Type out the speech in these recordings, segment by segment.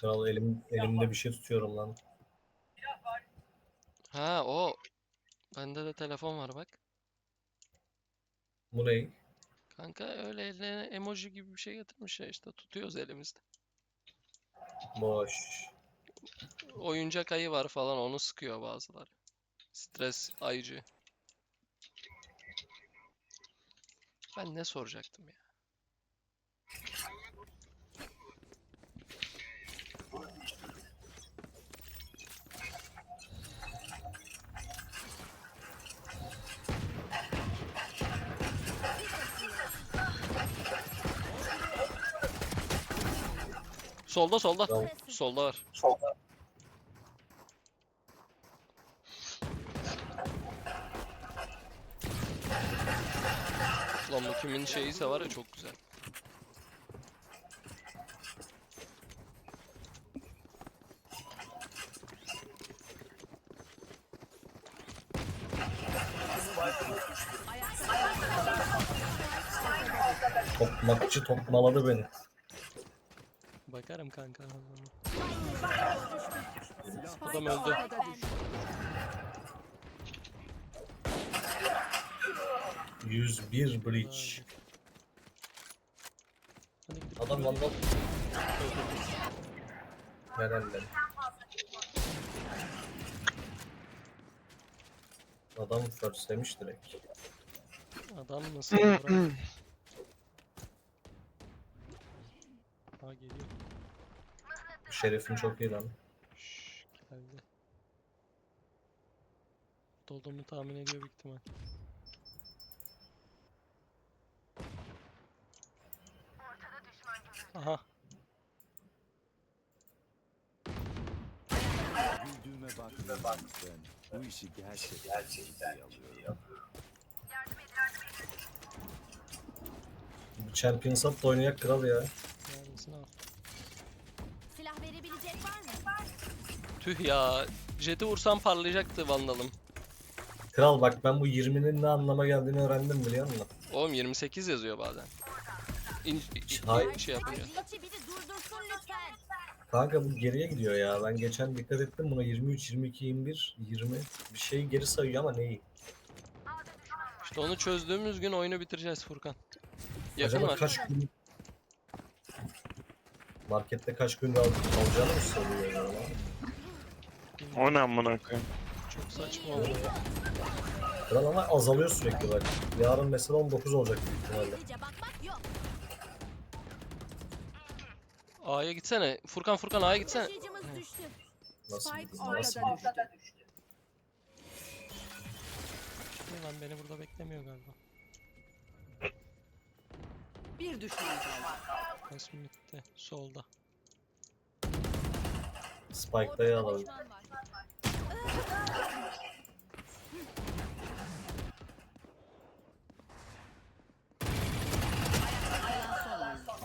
Kral elim, elimde bir şey tutuyorum lan. Ha o. Bende de telefon var bak. Bu ne? Kanka öyle eline emoji gibi bir şey getirmiş ya işte tutuyoruz elimizde. Boş. Oyuncak ayı var falan onu sıkıyor bazıları. Stres ayıcı. Ben ne soracaktım ya? Solda solda. Tamam. Solda var. Lan bu kimin şeyiyse var ya çok güzel. Topmakçı topmaladı beni. Bakarım kanka. Adam öldü. Öldü. 101 breach. Hadi gidip Adam vandal. Herhalde. Adam firstlemiş direkt. Adam nasıl bırak. Ha geliyor. Şerefin çok iyi lan. Şşş, geldi. Dolduğumu tahmin ediyor büyük ihtimal. Aha. Güldüğüme bakmayın lütfen. Bu işi gerçekten ciddiye alıyorum. Bu Champions Up da oynayak kral ya. Neredesin abi? Tüh ya. Jet'i vursam parlayacaktı Vandal'ım. Kral bak ben bu 20'nin ne anlama geldiğini öğrendim biliyor musun? Oğlum 28 yazıyor bazen. İn, Hayır. şey yapınca. Kanka bu geriye gidiyor ya. Ben geçen dikkat ettim buna 23, 22, 21, 20 bir şey geri sayıyor ama neyi? İşte onu çözdüğümüz gün oyunu bitireceğiz Furkan. Yakın Acaba var. kaç gün markette kaç gün al alacağını mı ya? O ne amına koyayım? Çok saçma oldu. Kral ama azalıyor sürekli bak. Yarın mesela 19 olacak büyük ihtimalle. A'ya gitsene. Furkan Furkan A'ya gitsene. Taşıyıcımız düştü. Nasıl Spike bir nasıl ortada bir düştü. Lan beni burada beklemiyor galiba. Bir düşman kaldı. Nasıl bitti? Solda. Spike'dayı alalım. Düşman var.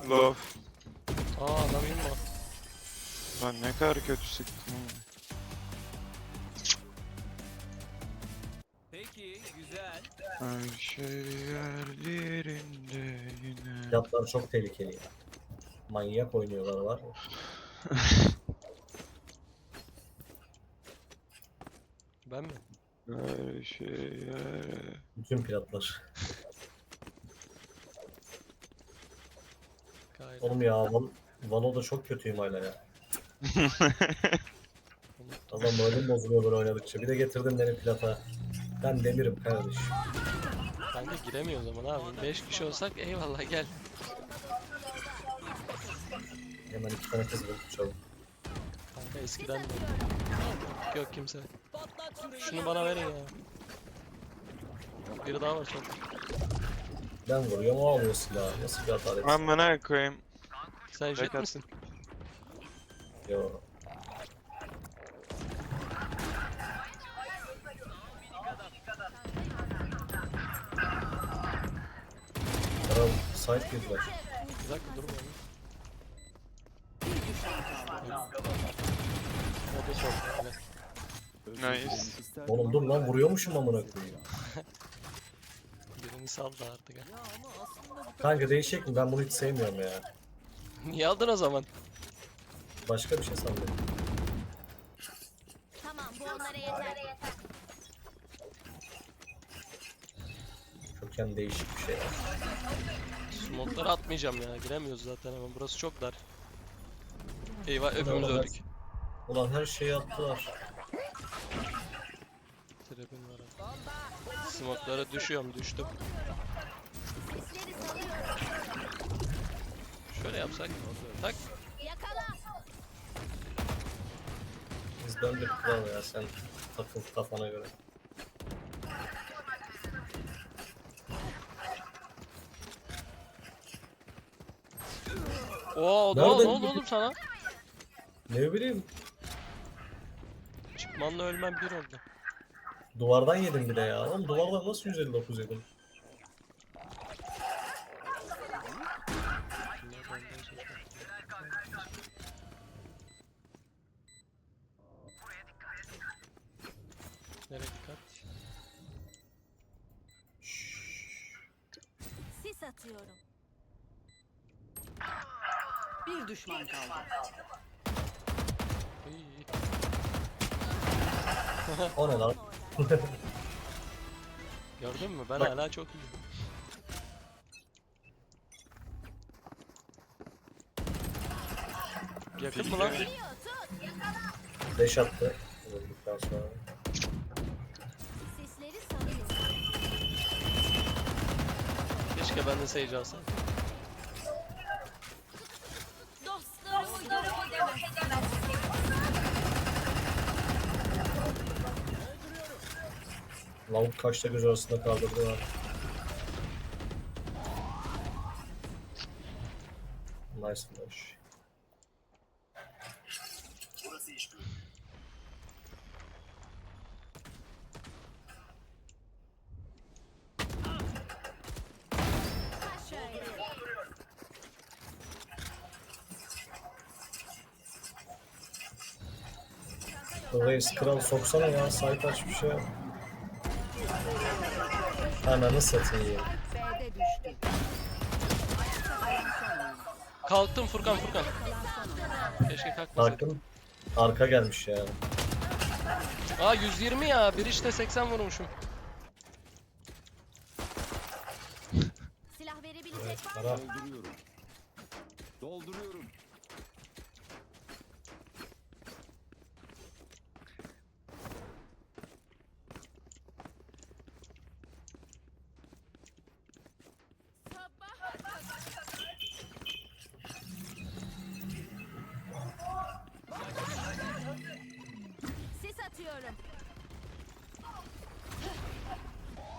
Love. Aa adam yine var. Lan ne kadar kötü sıktım. Peki, güzel. Her şey yerlerinde yine. Fiyatlar çok tehlikeli ya. Manyak oynuyorlar var Ben mi? Her şey. Bütün. Gayret. Oğlum ya Val Valo da çok kötüyüm hala ya. Adam moralim bozuluyor böyle oynadıkça. Bir de getirdin beni plata. Ben demirim kardeş. Kanka giremiyor o zaman abi. 5 kişi olsak eyvallah gel. Hemen iki tane kız bulduk çabuk. Kanka eskiden de. Yok kimse. Şunu bana verin ya. Biri daha var solda. Ben vuruyorum o alıyor silahı. Nasıl bir hatalet? Amına koyayım. Sen jet misin? Yo. Kral site girdiler. Bir dakika durma oğlum. Bir düşman kaldı. O da solda. Evet. Nice. Oğlum dur lan vuruyormuşum amına koyayım. Birini sal da artık ha. Kanka değişecek mi? Ben bunu hiç sevmiyorum ya. Niye aldın o zaman? Başka bir şey sandım. Tamam bu onlara yeter. Köken değişik bir şey. Smoke'ları atmayacağım ya. Giremiyoruz zaten ama burası çok dar. Eyvah hepimiz Ulan, öldük. Ulan her şeyi attılar. Trap'im var abi. Smoke'lara düşüyorum düştüm. Şöyle yapsak mı? Oldu. Tak. Yakala. Biz döndük kral ya sen takıl kafana göre. Oo ne, oldu oğlum sana? Ne bileyim Çıkmanla ölmem bir oldu. Duvardan yedim bir de ya. Oğlum duvardan nasıl 159 yedim? Nereye dikkat? Sis atıyorum. Bir düşman kaldı. İyi. O ne lan? Gördün mü? Ben Bak. hala çok iyiyim. Yakın mı lan? Deş attı. Öldükten sonra. Keşke ben de Sage alsaydım. Lavuk kaçta göz arasında kaldırdılar. Nice flash. Reis kral soksana ya site aç bir şey. yap. Ananı satayım. Kalktım Furkan Furkan. Keşke kalkmasaydım. Kalktım. Arka gelmiş ya. Aa 120 ya. Bir işte 80 vurmuşum. Silah verebilecek Evet, var mı? Dolduruyorum. Dolduruyorum.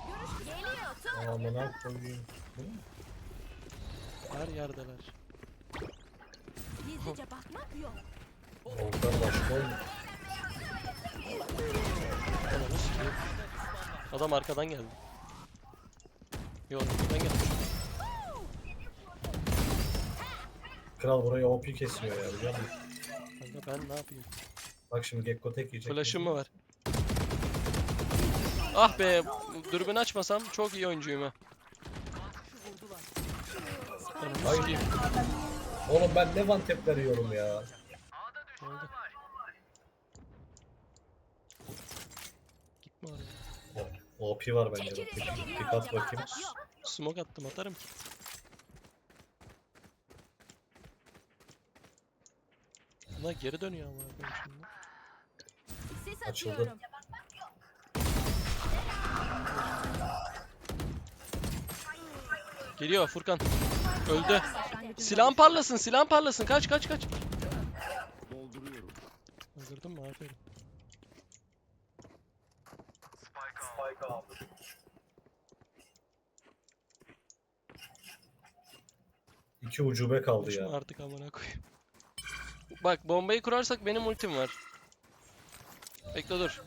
Görüş geliyor tut. Amına koyayım. Her yerdeler. Gizlice bakmak yok. Volkan başka oldu. Ananı sikeyim. Adam arkadan geldi. Yok arkadan geldi. Kral burayı OP kesiyor ya biliyor musun? Kanka ben ne yapayım? Bak şimdi Gekko tek yiyecek. Flash'ım mı var? Ah be, dürbün açmasam çok iyi oyuncuyum ha. Ay. sikeyim. Oğlum ben ne one tap'ler yiyorum ya. Oldu? Gitme oraya. OP var bence. Bak, yolumdan. Pick, pick at bakayım. Smoke attım atarım ki. Bunlar geri dönüyor ama şimdi. Sis Açıldı. atıyorum. Geliyor Furkan. Öldü. Silahın parlasın, silahın parlasın. Kaç kaç kaç. Dolduruyorum. Öldürdün mü? Aferin. İki ucube kaldı ya. artık amına koyayım. Bak bombayı kurarsak benim ultim var. Bekle dur.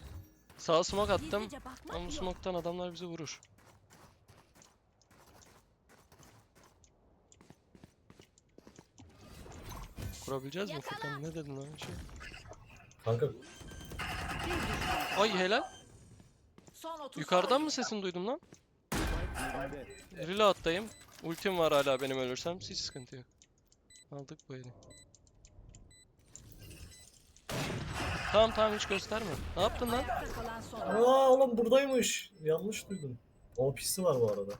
Sağa smoke attım. Ama bu smoke'tan adamlar bizi vurur. Vurabileceğiz mi. Furkan? Ne dedin lan şey? Kanka. Ay helal. Son 30 Yukarıdan mı sesini duydum lan? Reload'dayım. Ultim var hala benim ölürsem. Hiç sıkıntı yok. Aldık bu eli. Tamam tamam hiç gösterme. Ne yaptın lan? Aa oğlum buradaymış. Yanlış duydum. O pisi var bu arada.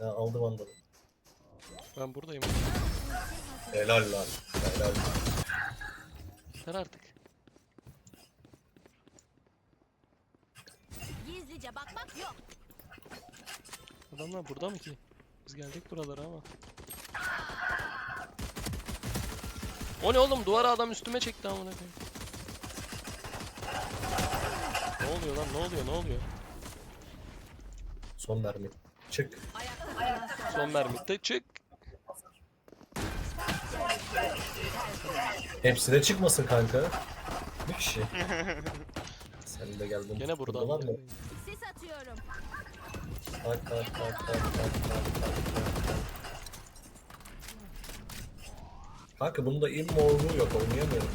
Ya aldı vandalı. Ben buradayım. Helal lan. Helal. Ver artık. Gizlice bakmak yok. Adamlar burada mı ki? Biz geldik buralara ama. O ne oğlum? Duvara adam üstüme çekti amına koyayım. Ne oluyor lan ne oluyor ne oluyor? Son mermi. Çık. Son mermi de çık. Hepsi de çıkmasın kanka. Bir kişi. Sen de geldin. Gene buradan. Var mı? Sis atıyorum. Tak tak tak tak tak tak tak. Kanka bunda immo olduğu yok oynayamıyorum.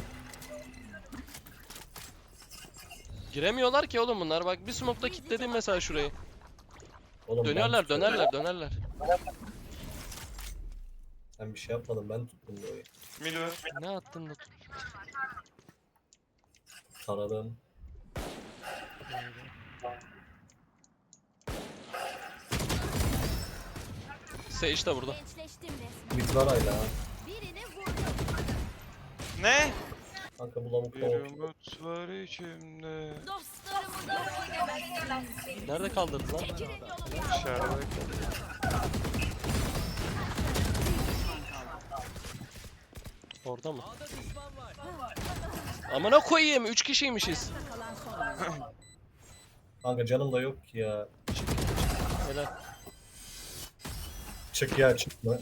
Giremiyorlar ki oğlum bunlar. Bak bir smoke'da kilitledim mesela şurayı. Oğlum ben Dönerler, tuttum. dönerler, dönerler. Ben bir şey yapmadım ben tuttum burayı. Var. Ne attın da Taradım. Sage de burada. Gençleştim resmen. Mid var hala. ha. Birini vurdum. Ne? Kanka bu lavuk da Bir umut var içimde. Nerede kaldırdı lan? Dışarıda. Orada mı? Amına koyayım 3 kişiymişiz. Kanka canım da yok ki ya. Helal. Çık ya çıkma.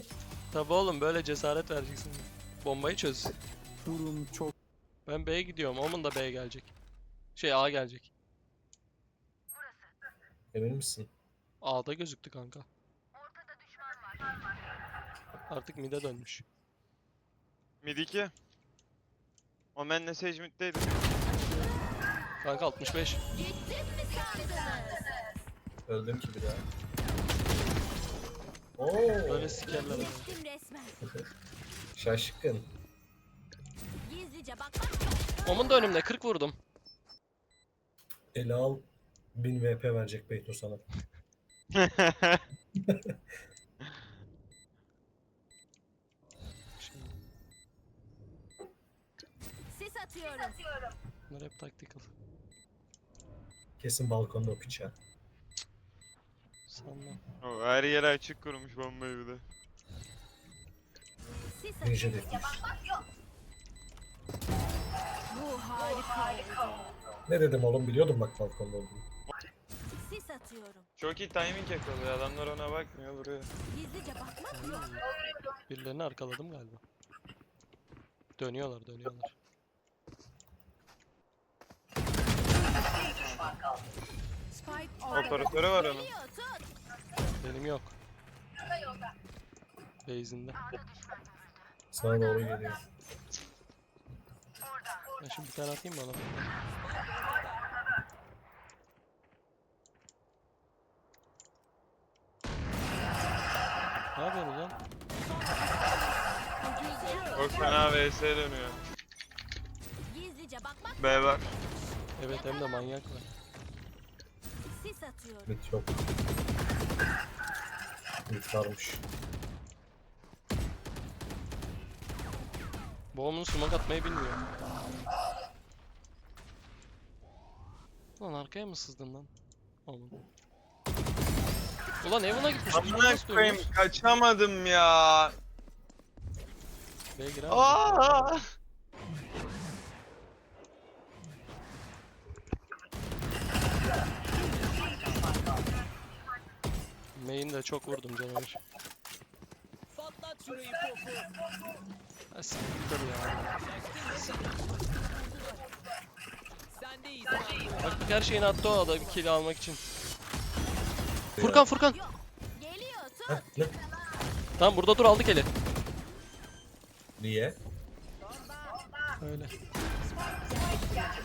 Tabi oğlum böyle cesaret vereceksin. Bombayı çöz. Durum çok Ben B'ye gidiyorum. Omun da B'ye gelecek. Şey A gelecek. Emin misin? A'da gözüktü kanka. Artık mid'e dönmüş. Mid 2. Omen'le Sage mid'deydi. Kanka 65. Gittim mi sandınız? Öldüm ki bir daha. Oo, Böyle sikerler. şaşkın. Omun da önümde 40 vurdum. Ele al 1000 VP verecek Beyto sana. Sis atıyorum. bunlar hep tactical. Kesin balkonda o piça. Sanmam. O her yere açık kurmuş bombayı bir de. Sis Ninja atıyorum. defmiş. Ne dedim oğlum biliyordum bak balkonda olduğunu. Sis atıyorum. Çok iyi timing yakalıyor. Adamlar ona bakmıyor vuruyor. Gizlice bakmak yok. Birilerini arkaladım galiba. Dönüyorlar dönüyorlar. Spike. Operatörü var onun. Geliyor tut. Benim yok. Base'inde. Sana doğru geliyor. Ben şimdi bir tane atayım mı ona? Ne yapıyorsunuz lan? Çok fena vs dönüyor. Gizlice bakmak B var. Evet hem de manyak var. sis atıyorum. Mit yok. Mit varmış. Boğumun smoke atmayı bilmiyor. Lan arkaya mı sızdın lan? Oğlum. Ulan Evan'a gitmiş. Amına nasıl koyayım kaçamadım ya. B'ye girer misin? Aa! Main de çok vurdum canavar. Siktir ya. Bak her şeyini attı o adam kill almak için. Furkan Furkan. Geliyor tut. Heh, ne? Tamam burada dur aldık eli. Niye? Öyle.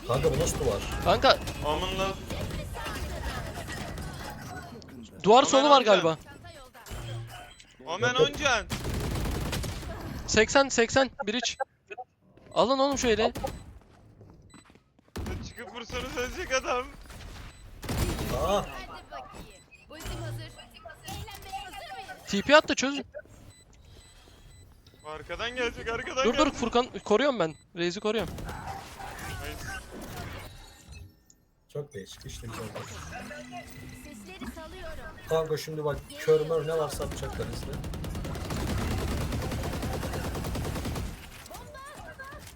Kanka bu nasıl duvar? Kanka Omun'la duvar Aman solu var galiba. Yok. Oncan. 80 80 bir iç. Alın oğlum şöyle. vursanız ölecek adam. Aa? TP at da çöz. Arkadan gelecek arkadan Dur dur gelecek. Furkan koruyorum ben. Reis'i koruyorum. Çok değişik işte güzel. bak. Sesleri salıyorum. Kanka şimdi bak kör mör ne varsa atacaklar bize.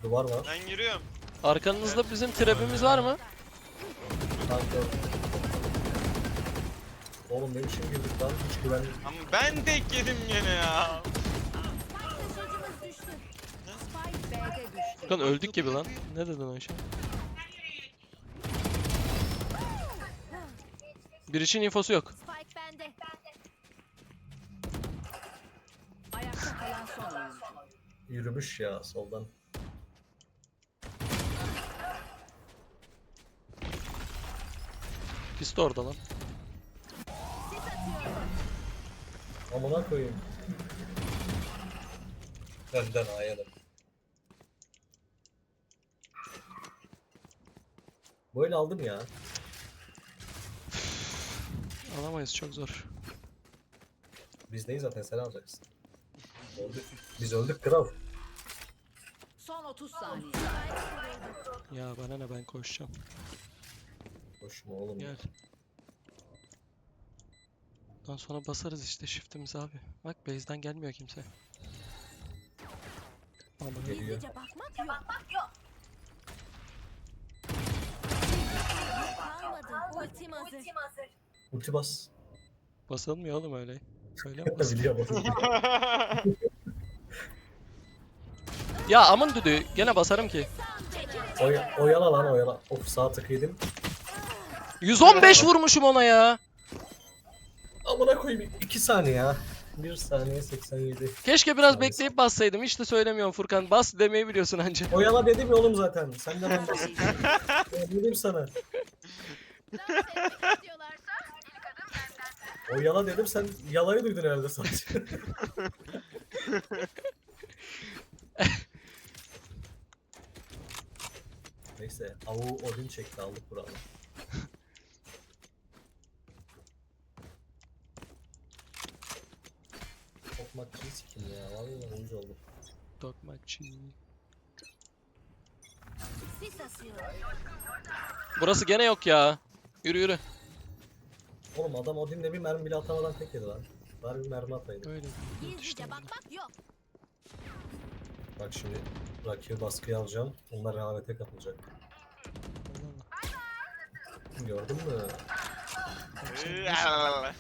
Duvar var. Ben giriyorum. Arkanızda bizim trap'imiz var mı? Kanka. Oğlum ne biçim girdik lan hiç güvenlik. Ama ben tek yedim gene ya. Taşıyıcımız düştü. Spike B'de düştü. Furkan öldük gibi lan. Ne dedin o işe? Bir için infosu yok. Spike bende. Ayakta kalan son oyuncu. Yürümüş ya soldan. Pist orada lan. Amına koyayım. Önden ayadım. Böyle aldım ya. Alamayız çok zor. Biz neyiz zaten sen alacaksın. Öldük. Biz öldük kral. Son 30 saniye. Ya bana ne ben koşacağım. Boşuma oğlum. Gel. Ondan sonra basarız işte shift'imizi abi. Bak base'den gelmiyor kimse. Aman Geliyor. Bakmak yok. Kalmadı. Ultim hazır. Ulti bas. basılmıyor oğlum öyle. Öyle mi? Biliyorum. ya amın düdüğü gene basarım ki. Oy, oyala lan oyala. Of sağ tık yedim. 115 vurmuşum ona ya. Amına koyayım 2 saniye ya. 1 saniye 87. Keşke biraz Maalesef. bekleyip bassaydım. Hiç de söylemiyorum Furkan. Bas demeyi biliyorsun anca. Oyala dedim ya oğlum zaten. Sen de ben bas. Ya dedim sana. Oyala dedim sen yalayı duydun herhalde sadece. Neyse avu Odin çekti aldık buralı. Tokmakçıyı sikim ya vallahi uyuz oldum. Asıyorum. Burası gene yok ya. Yürü yürü. Oğlum adam Odin'le bir mermi bile atamadan tek yedi lan. Bari bir mermi ataydı. Öyle. Gizlice bakmak yok. Bak şimdi rakibi baskıya alacağım. Onlar rehavete kapılacak. Gördün mü? Yakala.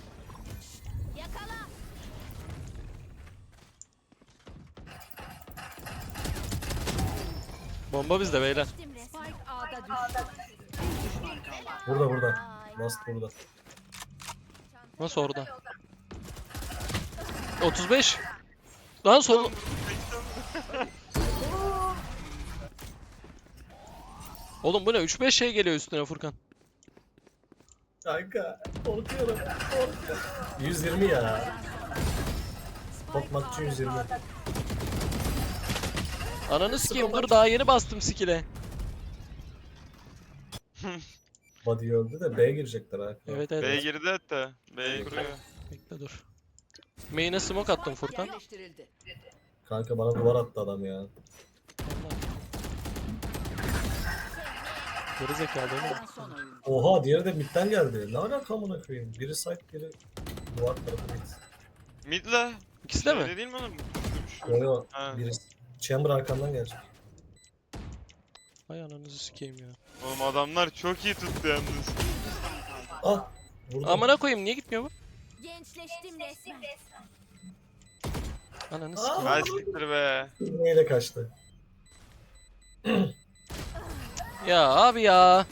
Bomba bizde beyler. Burada burada. Last burada. Nasıl orada? 35. Lan sol. Oğlum bu ne? 3-5 şey geliyor üstüne Furkan. Kanka korkuyorum. Korkuyorum. 120 ya. Tokmakçı 120. Ananı sikeyim dur daha yeni bastım skill'e. Body öldü de B'ye girecekler ha. Evet B evet. girdi hatta. B kuruyor. Bekle dur. Main'e smoke attım Furkan. Kanka bana duvar attı adam ya. Geri zekalı değil mi? Oha diğeri de midden geldi. Ne alaka amına koyayım? Biri side biri duvar tarafı mid. Midla. İkisi de mi? Öyle değil mi oğlum? Yo yo. Ha. Chamber arkandan gelecek. Ay ananızı sikeyim ya. Oğlum adamlar çok iyi tuttu yalnız. Ah! Vurdum. Amına koyayım niye gitmiyor bu? Gençleştim resmen. Ananı Aa! sikeyim. Hadi siktir be. Neyle kaçtı? Ya abi ya.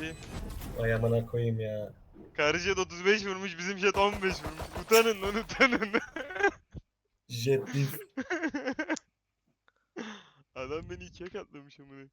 Ay amına koyayım ya. Karı jet 35 vurmuş bizim jet 15 vurmuş. Utanın lan utanın. Jet beef. Adam beni ikiye katlamış amına.